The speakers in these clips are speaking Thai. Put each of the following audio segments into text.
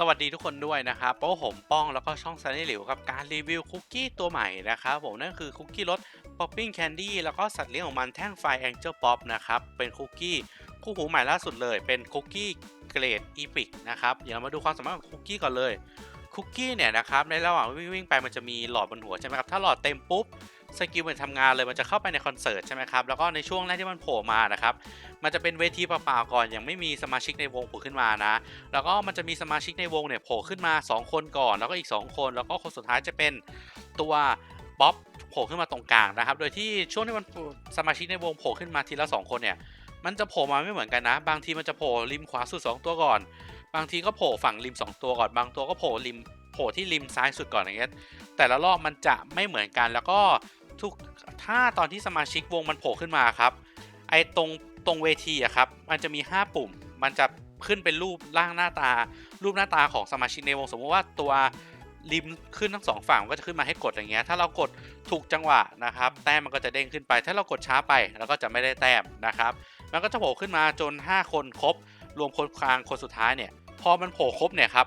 สวัสดีทุกคนด้วยนะครับเพราะผมป้องแล้วก็ช่องซันนี่หลิวกับการรีวิวคุกกี้ตัวใหม่นะครับผมนั่นคือคุกกี้รสป๊อปปิ้งแคนดี้แล้วก็สัตว์เลี้ยงของมันแท่งไฟแองเจิลป๊อปนะครับเป็นคุกกี้คู่หูใหม่ล่าสุดเลย เป็นคุกกี้เกรดอีพิกนะครับเดี๋ยวเรามาดูความสามารถของคุกกี้ก่อนเลยคุกกี้เนี่ยนะครับในระหว่างวิ่งวิ่งไปมันจะมีหลอดบนหัวใช่ไหมครับถ้าหลอดเต็มปุ๊บ สกิลมันทำงานเลยมันจะเข้าไปในคอนเสิร์ตใช่ไหมครับแล้วก็ในช่วงแรกที่มันโผล่มานะครับมันจะเป็นเวทีเปล่าๆก่อนยังไม่มีสมาชิกในวงโผล่ขึ้นมานะ แล้วก็มันจะมีสมาชิกในวงเนี่ยโผล่ขึ้นมา 2 คนก่อน แล้วก็อีก 2 คน แล้วก็คนสุดท้ายจะเป็นตัวบ๊อบโผล่ขึ้นมาตรงกลางนะครับ โดยที่ช่วงที่มันสมาชิกในวงโผล่ขึ้นมาทีละ 2 คนเนี่ยมันจะโผล่มาไม่เหมือนกันนะ บางทีมันจะโผล่ริมขวาสุด 2 ตัวก่อน บางทีก็โผล่ฝั่งริม 2 ตัวก่อน บางตัวก็โผล่ริมโผล่ที่ริมซ้ายสุดก่อนอย่างเงี้ยแต่ละรอบมันจะไม่เหมือนกันแล้วก็ ทุกถ้าตอนที่สมาชิกวงมันโผล่ขึ้นมาครับ ไอตรงตรงเวทีอะครับ มันจะมี 5 ปุ่ม มันจะขึ้นเป็นรูปร่างหน้าตา รูปหน้าตาของสมาชิกในวง สมมติว่าตัวริมขึ้นทั้งสองฝั่งมันก็จะขึ้นมาให้กดอย่างเงี้ย ถ้าเรากดถูกจังหวะนะครับ แต้มมันก็จะเด้งขึ้นไป ถ้าเรากดช้าไปเราก็จะไม่ได้แต้มนะครับ มันก็จะโผล่ขึ้นมาจน 5 คนครบ รวมคนกลางคนสุดท้ายเนี่ย พอมันโผล่ครบเนี่ยครับ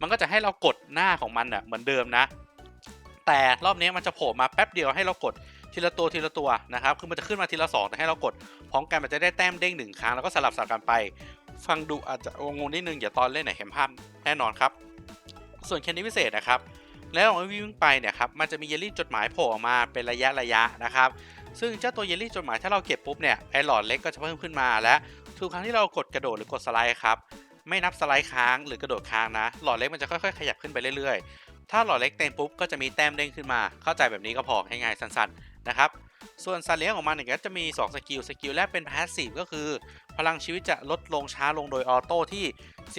มันก็จะให้เรากดหน้าของมันอะเหมือนเดิมนะ แต่รอบนี้มันจะโผล่มาแป๊บเดียวให้เรากดทีละตัวทีละตัวนะครับ คือมันจะขึ้นมาทีละสองแต่ให้เรากดพร้อมกันมันจะได้แต้มเด้งหนึ่งครั้งแล้วก็สลับสับกันไป ฟังดูอาจจะงงนิดนึงอย่าตอนเล่นไหนเห็นภาพแน่นอนครับ ส่วนแคนดี้พิเศษนะครับ แล้วเราวิ่งไปเนี่ยครับมันจะมีเยลลี่จดหมายโผล่ออกมาเป็นระยะระยะนะครับ ซึ่งเจ้าตัวเยลลี่จดหมายถ้าเราเก็บปุ๊บเนี่ยไอหลอดเล็กก็จะเพิ่มขึ้นมาและทุกครั้งที่เรากดกระโดดหรือกดสไลด์ครับไม่นับสไลด์ค้างหรือกระโดดค้างนะ หลอดเล็กมันจะค่อยๆ ขยับขึ้นไปเรื่อยๆ ถ้าหลอดเล็กเต็มปุ๊บก็จะมีแต้มเด้งขึ้นมา เข้าใจแบบนี้ก็พอง่ายๆสั้นๆนะครับส่วนสัตว์เลี้ยงของมันเนี่ยก็จะมี 2 สกิล สกิลแรกเป็นพาสซีฟก็คือ พลังชีวิตจะลดลงช้าลงโดยออโต้ที่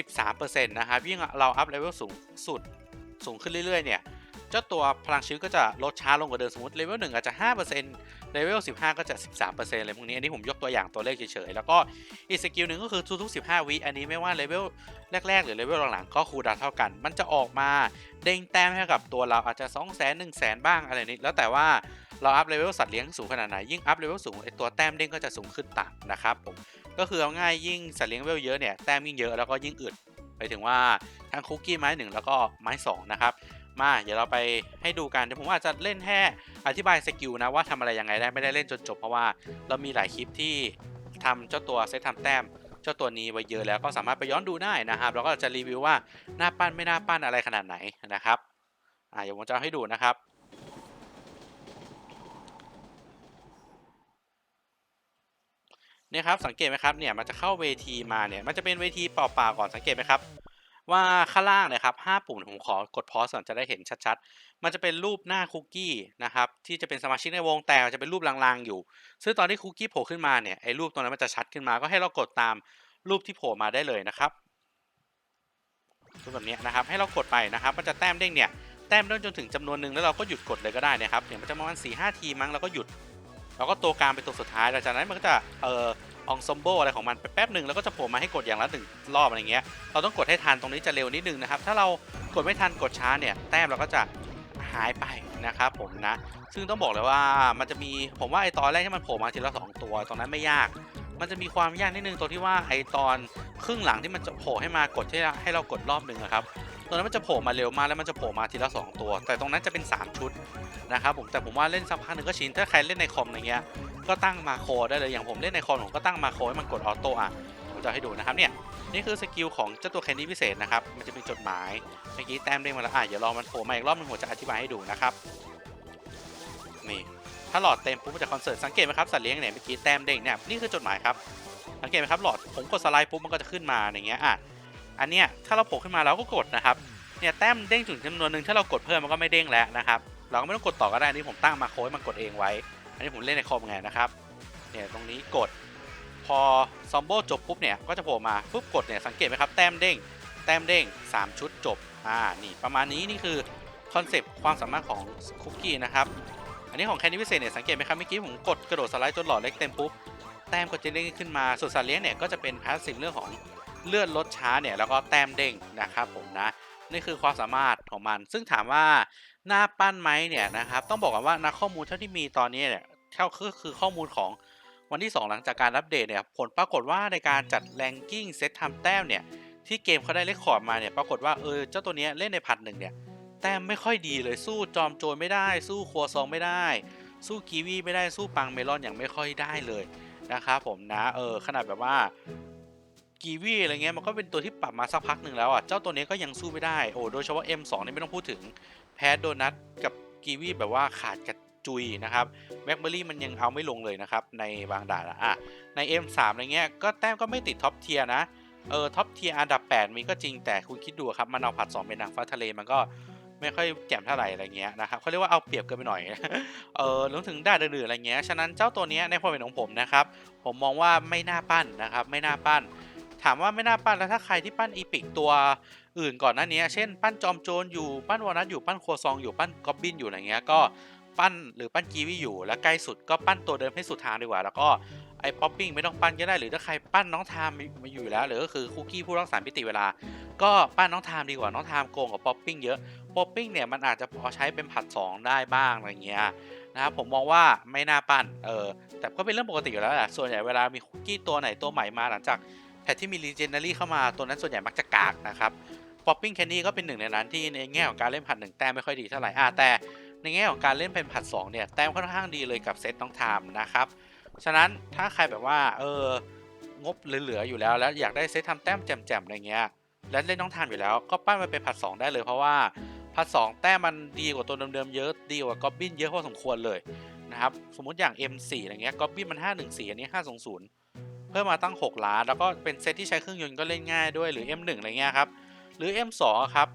13%นะครับยิ่งเราอัพเลเวลสูงสุดสูงขึ้นเรื่อยๆเนี่ย เจ้าตัวพลังชีวิตก็จะลดช้าลงกว่าเดิมสมมติเลเวล1อาจจะ5%เลเวล15 ก็จะ 13%เลยพวกนี้ อันนี้ผมยกตัวอย่างตัวเลขเฉยๆ แล้วก็อีกสกิลหนึ่งก็คือทุกๆ15 วิ อันนี้ไม่ว่าเลเวลแรกๆ หรือเลเวลหลังๆ ก็คูลดาวเท่ากัน มันจะออกมาเด้งแต้มให้กับตัวเราอาจจะ 2 0 0 0 0 0 1 0 0 0 0 บ้างอะไรนี้ แล้วแต่ว่าเราอัพเลเวลสัตว์เลี้ยงสูงขนาดไหน ยิ่งอัพเลเวลสูงไอตัวแต้มเด้งก็จะสูงขึ้นตามนะครับผม ก็คือเอาง่ายยิ่งสัตว์เลี้ยงเลเวลเยอะเนี่ยแต้มยิ่งเยอะแล้วก็ยิ่งอึดไปถึงว่าทั้งคุกกี้ไม้หนึ่งแล้วก็ไม้สองนะครับ มา เดี๋ยวเราไปให้ดูกันเดี๋ยวผมอาจจะเล่นแค่อธิบายสกิลนะว่าทำอะไรยังไงได้ไม่ได้เล่นจนจบเพราะว่าเรามีหลายคลิปที่ทำเจ้าตัวเซตทำแต้มเจ้าตัวนี้ไว้เยอะแล้วก็สามารถไปย้อนดูได้นะครับแล้วก็จะรีวิวว่าหน้าปั้นไม่หน้าปั้นอะไรขนาดไหนนะครับอ่าเดี๋ยวผมจะให้ดูนะครับเนี่ยครับสังเกตไหมครับเนี่ยมันจะเข้าเวทีมาเนี่ยมันจะเป็นเวทีเปล่าๆก่อนสังเกตไหมครับ ว่าข้างล่างเนี่ยครับห้าปุ่มผมขอกดพอสก่อนจะได้เห็นชัดๆ มันจะเป็นรูปหน้าคุกกี้นะครับที่จะเป็นสมาชิกในวงแต่จะเป็นรูปลางๆอยู่ ซึ่งตอนที่คุกกี้โผล่ขึ้นมาเนี่ยไอ้รูปตรงนั้นมันจะชัดขึ้นมา ก็ให้เรากดตามรูปที่โผล่มาได้เลยนะครับรูปแบบนี้นะครับให้เรากดไปนะครับมันจะแต้มเด้งเนี่ยแต้มเด้งจนถึงจำนวนหนึ่งแล้วเราก็หยุดกดเลยก็ได้นะครับเนี่ยมันจะประมาณสี่ห้าทีมั้งแล้วก็หยุด แล้วก็ตัวกลางเป็นตัวสุดท้ายหลังจากนั้นมันก็จะเอ่อองซอมโบอะไรของมันไปแป๊บหนึ่งแล้วก็จะโผล่มาให้กดอย่างละหนึ่งรอบอะไรเงี้ยเราต้องกดให้ทันตรงนี้จะเร็วนิดนึงนะครับ ถ้าเรากดไม่ทันกดช้าเนี่ยแต้มเราก็จะหายไปนะครับผมนะ ซึ่งต้องบอกเลยว่ามันจะมีผมว่าไอตอนแรกที่มันโผล่มาทีละสองตัวตรงนั้นไม่ยาก มันจะมีความยากนิดนึงตรงที่ว่าไอตอนครึ่งหลังที่มันจะโผล่ให้มากดที่ให้เรากดรอบหนึ่งอะครับ ตรงนั้นมันจะโผล่มาเร็วมากแล้วมันจะโผล่มาทีละสองตัว แต่ตรงนั้นจะเป็นสามชุดนะครับผมแต่ผมว่าเล่นสักพักหนึ่งก็ชินถ้าใครเล่นในคอมอะไรเงี้ยก็ตั้งมาโคได้เลยอย่างผมเล่นในคอมผมก็ตั้งมาโคให้มันกดออโต้อะผมจะให้ดูนะครับเนี่ยนี่คือสกิลของเจ้าตัวแคนดี้พิเศษนะครับมันจะเป็นจดหมายเมื่อกี้แต้มเด้งมาแล้วอะเดี๋ยวรอมันโผล่มาอีกรอบนึงผมจะอธิบายให้ดูนะครับนี่ถ้าหลอดเต็มปุ๊บมันจะคอนเสิร์ตสังเกตไหมครับสัตว์เลี้ยงเนี่ยเมื่อกี้แต้มเด้งเนี่ยนี่คือจดหมายครับสังเกตไหมครับหลอดผมกดสไลด์ปุ๊บมันก็จะขึ้นมาอย่างเงี้ยอะ อันเนี้ยถ้าเราโผล่ขึ้นมาเราก็กดนะครับเนี่ยแต้มเด้งถึงจำนวนหนึ่งถ้าเรากดเพิ่มมันก็ไม่เด้งแล้วนะครับเราก็ไม่ต้องกดต่อก็ได้นี่ผมตั้งมาโค้ดมันกดเองไว้ อันนี้ผมเล่นในคอมไงนะครับเนี่ยตรงนี้กดพอซอมโบจบปุ๊บเนี่ยก็จะโผล่มาปุ๊บกดเนี่ยสังเกตไหมครับแต้มเด้งแต้มเด้ง 3 ชุดจบอ่านี่ประมาณนี้นี่คือคอนเซปต์ความสามารถของคุกกี้นะครับอันนี้ของแคนดี้พิเศษเนี่ยสังเกตไหมครับเมื่อกี้ผมกดกระโดดสไลด์จนหลอดเล็กเต็มปุ๊บแต้มก็จะเด้งขึ้นมาส่วนสัตว์เลี้ยงเนี่ยก็จะเป็นพาสซีฟเรื่องของ เลือดลดช้าเนี่ยแล้วก็แต้มเด้งนะครับผมนะนี่คือความสามารถของมัน ซึ่งถามว่าหน้าปั้นไหมเนี่ยนะครับต้องบอกกันว่านักข้อมูลเท่าที่มีตอนนี้เนี่ยเท่าคือคือข้อมูลของวันที่ 2 หลังจากการอัปเดตเนี่ยผลปรากฏว่าในการจัดแรงกิ้งเซตทำแต้มเนี่ยที่เกมเขาได้เลคคอร์ดมาเนี่ยปรากฏว่าเออเจ้าตัวเนี้ยเล่นในผัดหนึ่งเนี่ยแต้มไม่ค่อยดีเลยสู้จอมโจรไม่ได้ สู้ครัวซองไม่ได้ สู้กีวีไม่ได้สู้ปังเมลอนอย่างไม่ค่อยได้เลยนะครับผมนะเออขนาดแบบว่า กีวีอะไรเงี้ยมันก็เป็นตัวที่ปรับมาสักพักหนึ่งแล้วอะเจ้าตัวนี้ก็ยังสู้ไม่ได้โอ้โดยเฉพาะ M2 นี่ไม่ต้องพูดถึงแพ้โดนัทกับกีวีแบบว่าขาดกระจุยนะครับแบ็คเบอรี่มันยังเอาไม่ลงเลยนะครับในบางด่านอะใน M3 อะไรเงี้ยก็แต้มก็ไม่ติดท็อปเทียนะเออท็อปเทียร์อันดับ 8 มีก็จริงแต่คุณคิดดูครับมันเอาผัด 2 เป็นนางฟ้าทะเลมันก็ไม่ค่อยแจ่มเท่าไหร่อะไรเงี้ยนะครับเขาเรียกว่าเอาเปรียบเกินไปหน่อย เออรวมถึงด้านอื่นๆอะไรเงี้ย ฉะนั้นเจ้าตัวนี้ในความเห็นของผมนะครับ ผมมองว่าไม่น่าปั้นนะครับ ไม่น่าปั้น ถามว่าไม่น่าปั้นแล้วถ้าใครที่ปั้นอีพิกตัวอื่นก่อนหน้านี้ เช่น ปั้นจอมโจรอยู่ปั้นวอนัทอยู่ปั้นโครัวซองอยู่ปั้นกอบบินอยู่อะไรเงี้ยก็ปั้นหรือปั้นกีวีอยู่แล้วใกล้สุดก็ปั้นตัวเดิมให้สุดทางดีกว่า แล้วก็ไอ้ป๊อปปิ้งไม่ต้องปั้นก็ได้หรือถ้าใครปั้นน้องทามมาอยู่แล้ว หรือก็คือคุกกี้ผู้รักษามิติเวลา ก็ปั้นน้องทามดีกว่าน้องทามโกงกับป๊อปปิ้งเยอะป๊อปปิ้งเนี่ยมันอาจจะพอใช้เป็นผัด 2 ได้บ้างอะไรเงี้ยนะครับผมมองว่าไม่น่าปั้นเออแต่ก็เป็นเรื่องปกติอยู่แล้วแหละส่วนใหญ่เวลามีคุกกี้ตัวไหนตัวใหม่มาหลังจาก แพทที่มี Legendary เข้ามาตัวนั้นส่วนใหญ่มักจะกากนะครับ Popping Candy ก็เป็นหนึ่งในนั้นที่ในแง่ของการเล่นผัดหนึ่งแต้มไม่ค่อยดีเท่าไหร่อ่าแต่ในแง่ของการเล่นเป็นผัดสองเนี่ยแต้มค่อนข้างดีเลยกับเซตน้องทม์นะครับฉะนั้นถ้าใครแบบว่าเอองบเหลือๆอยู่แล้วแล้วอยากได้เซตทำแต้มแจ่มๆอะไรเงี้ยและเล่นน้องทม์อยู่แล้ว ก็ปั้นมาเป็นผัดสองได้เลยเพราะว่าผัดสองแต้มมันดีกว่าตัวเดิมๆเยอะดีกว่าก๊อบบินเยอะพอสมควรเลยนะครับสมมติอย่าง M4 อะไรเงี้ยก๊อบบินมัน 514อันนี้520 เพิ่มมาตั้ง 6 ล้าน แล้วก็เป็นเซตที่ใช้เครื่องยนต์ก็เล่นง่ายด้วยหรือ M1 อะไรเงี้ยครับ หรือ M2 ครับ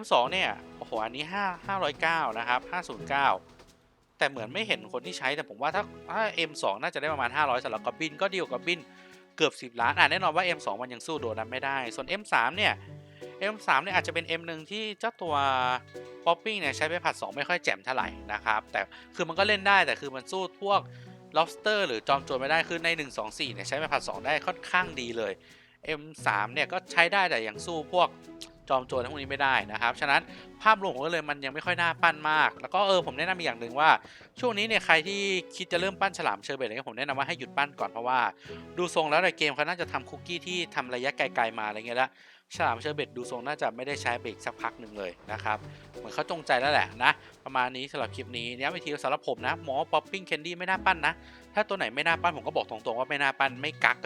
M2 เนี่ย โอ้โห อันนี้ 5 509 นะครับ 509 แต่เหมือนไม่เห็นคนที่ใช้ แต่ผมว่าถ้าถ้า M2 น่าจะได้ประมาณ 500สำหรับกอบบินก็ดีกว่ากับบินเกือบ 10 ล้านอะแน่นอนว่า M2 มันยังสู้โดนนั้นไม่ได้ ส่วน M3 เนี่ย M3 เนี่ยอาจจะเป็น M1 ที่เจ้าตัว Popping เนี่ยใช้ไปผัด 2 ไม่ค่อยแจ่มเท่าไหร่นะครับ แต่คือมันก็เล่นได้แต่คือมันสู้พวก lobster หรือจอมโจรไม่ได้คือใน 124เนี่ยใช้ไปผัด 2 ได้ค่อนข้างดีเลย M3 เนี่ยก็ใช้ได้แต่อยังสู้พวกจอมโจรพวกนี้ไม่ได้นะครับ ฉะนั้นภาพรวมผมก็เลยมันยังไม่ค่อยน่าปั้นมาก แล้วก็เออผมแนะนำอีกอย่างหนึ่งว่า ช่วงนี้เนี่ยใครที่คิดจะเริ่มปั้นฉลามเชอร์เบตอะไรเงี้ยผมแนะนำว่าให้หยุดปั้นก่อนเพราะว่า ดูทรงแล้วในเกมเขาน่าจะทำคุกกี้ที่ทำระยะไกลๆมาอะไรเงี้ยแล้ว ฉลามเชอร์เบตดูทรงน่าจะไม่ได้ใช้เบรกสักพักหนึ่งเลยนะครับ เหมือนเขาจงใจแล้วแหละนะ ประมาณนี้สำหรับคลิปนี้เนี่ยวิธีสำหรับผมนะหมอป๊อปปิ้งแคนดี้ไม่น่าปั้นนะ ถ้าตัวไหนไม่น่าปั้นผมก็บอกตรงๆว่าไม่น่าปั้นไม่กัก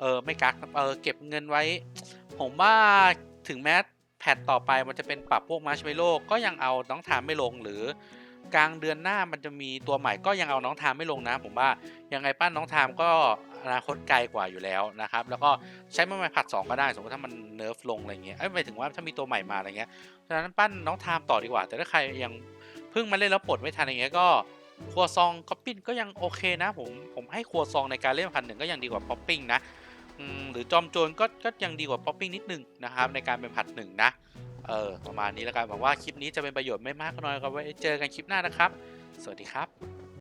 เออไม่กักเออเก็บเงินไว้ ผมว่าถึงแม้แพทต่อไปมันจะเป็นปรับพวกมาร์ชเมโล่ก็ยังเอาน้องทามไม่ลงหรือกลางเดือนหน้ามันจะมีตัวใหม่ก็ยังเอาน้องทามไม่ลงนะ ผมว่ายังไงปั้นน้องทามก็ อนาคตไกลกว่าอยู่แล้วนะครับ แล้วก็ใช้มาใหม่ผัด 2 ก็ได้ สมมติถ้ามันเนิร์ฟลงอะไรเงี้ย เอ้ยหมายถึงว่าถ้ามีตัวใหม่มาอะไรเงี้ย ฉะนั้นปั้นน้องทามต่อดีกว่า แต่ถ้าใครยังเพิ่งมาเล่นแล้วปลดไม่ทันอะไรเงี้ยก็ครัวซองก็ปิ้นก็ยังโอเคนะผม ผมให้ครัวซองในการเล่นพันหนึ่งก็ยังดีกว่าป๊อปปิ้งนะหรือจอมโจรก็ก็ยังดีกว่าป๊อปปิ้งนิดนึงนะครับในการเป็นผัดหนึ่งนะ เออประมาณนี้แล้วกันหวังว่าคลิปนี้จะเป็นประโยชน์ไม่มากก็น้อยก็ไว้เจอกันคลิปหน้านะครับ สวัสดีครับ